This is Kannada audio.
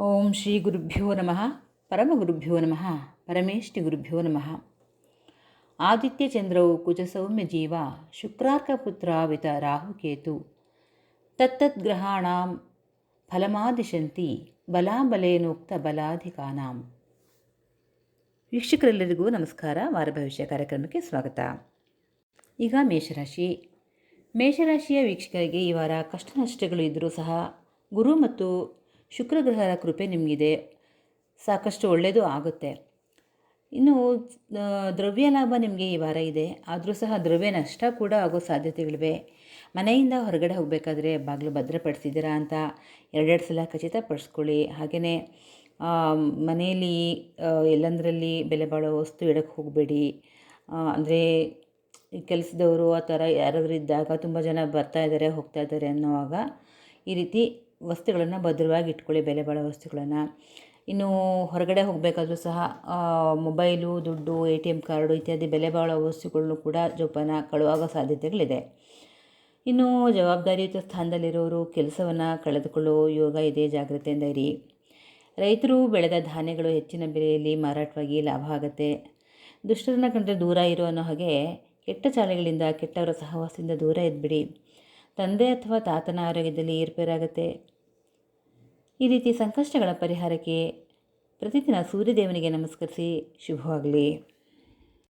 ಓಂ ಶ್ರೀ ಗುರುಭ್ಯೋ ನಮಃ. ಪರಮ ಗುರುಭ್ಯೋ ನಮಃ. ಪರಮೇಷ್ಠಿ ಗುರುಭ್ಯೋ ನಮಃ. ಆದಿತ್ಯ ಚಂದ್ರವು ಕುಜಸೌಮ್ಯ ಜೀವ, ಶುಕ್ರಾರ್ಕ ಪುತ್ರ ವಿತ ರಾಹುಕೇತು ತತ್ತದ್ಗ್ರಹಾಣಾಂ ಫಲಮಾದಿಶಂತಿ ಬಲಾಬಲೇನೋಕ್ತ ಬಲಾಧಿಕಾನಾಂ. ವೀಕ್ಷಕರೆಲ್ಲರಿಗೂ ನಮಸ್ಕಾರ. ವಾರ ಭವಿಷ್ಯ ಕಾರ್ಯಕ್ರಮಕ್ಕೆ ಸ್ವಾಗತ. ಈಗ ಮೇಷರಾಶಿ. ಮೇಷರಾಶಿಯ ವೀಕ್ಷಕರಿಗೆ ಈ ವಾರ ಕಷ್ಟ ನಷ್ಟಗಳು ಇದ್ದರೂ ಸಹ ಗುರು ಮತ್ತು ಶುಕ್ರಗ್ರಹರ ಕೃಪೆ ನಿಮಗಿದೆ. ಸಾಕಷ್ಟು ಒಳ್ಳೆಯದು ಆಗುತ್ತೆ. ಇನ್ನು ದ್ರವ್ಯ ಲಾಭ ನಿಮಗೆ ಈ ವಾರ ಇದೆ. ಆದರೂ ಸಹ ದ್ರವ್ಯ ನಷ್ಟ ಕೂಡ ಆಗೋ ಸಾಧ್ಯತೆಗಳಿವೆ. ಮನೆಯಿಂದ ಹೊರಗಡೆ ಹೋಗಬೇಕಾದ್ರೆ ಬಾಗಿಲು ಭದ್ರಪಡಿಸಿದ್ದೀರಾ ಅಂತ ಎರಡೆರಡು ಸಲ ಖಚಿತಪಡಿಸ್ಕೊಳ್ಳಿ. ಹಾಗೆಯೇ ಮನೆಯಲ್ಲಿ ಎಲ್ಲಂದರಲ್ಲಿ ಬೆಲೆ ಬಾಳೋ ವಸ್ತು ಇಡಕ್ಕೆ ಹೋಗಬೇಡಿ. ಅಂದರೆ ಕೆಲಸದವರು ಆ ಥರ ಯಾರಾದರೂ ಇದ್ದಾಗ ತುಂಬ ಜನ ಬರ್ತಾ ಇದ್ದಾರೆ, ಹೋಗ್ತಾ ಇದ್ದಾರೆ ಅನ್ನೋವಾಗ ಈ ರೀತಿ ವಸ್ತುಗಳನ್ನು ಭದ್ರವಾಗಿ ಇಟ್ಕೊಳ್ಳಿ, ಬೆಲೆ ಬಾಳೋ ವಸ್ತುಗಳನ್ನು. ಇನ್ನು ಹೊರಗಡೆ ಹೋಗಬೇಕಾದ್ರೂ ಸಹ ಮೊಬೈಲು, ದುಡ್ಡು, ಎ ಟಿ ಎಂ ಕಾರ್ಡು ಇತ್ಯಾದಿ ಬೆಲೆ ಬಾಳೋ ವಸ್ತುಗಳನ್ನು ಕೂಡ ಜೋಪಾನ ಕಳುವಾಗೋ ಸಾಧ್ಯತೆಗಳಿದೆ. ಇನ್ನು ಜವಾಬ್ದಾರಿಯುತ ಸ್ಥಾನದಲ್ಲಿರೋರು ಕೆಲಸವನ್ನು ಕಳೆದುಕೊಳ್ಳೋ ಯೋಗ ಇದೆ ಜಾಗ್ರತೆಯಿಂದ ಇರಿ ರೈತರು ಬೆಳೆದ ಧಾನ್ಯಗಳು ಹೆಚ್ಚಿನ ಬೆಲೆಯಲ್ಲಿ ಮಾರಾಟವಾಗಿ ಲಾಭ ಆಗುತ್ತೆ. ದುಷ್ಟರನ್ನ ಕಂಡರೆ ದೂರ ಇರೋ ಅನ್ನೋ ಹಾಗೆ ಕೆಟ್ಟ ಚಾಲೆಗಳಿಂದ ಕೆಟ್ಟವರ ಸಹವಾಸದಿಂದ ದೂರ ಇದ್ಬಿಡಿ. ತಂದೆ ಅಥವಾ ತಾತನ ಆರೋಗ್ಯದಲ್ಲಿ ಏರ್ಪೇರಾಗುತ್ತೆ. ಈ ರೀತಿ ಸಂಕಷ್ಟಗಳ ಪರಿಹಾರಕ್ಕೆ ಪ್ರತಿದಿನ ಸೂರ್ಯದೇವನಿಗೆ ನಮಸ್ಕರಿಸಿ ಶುಭವಾಗಲಿ.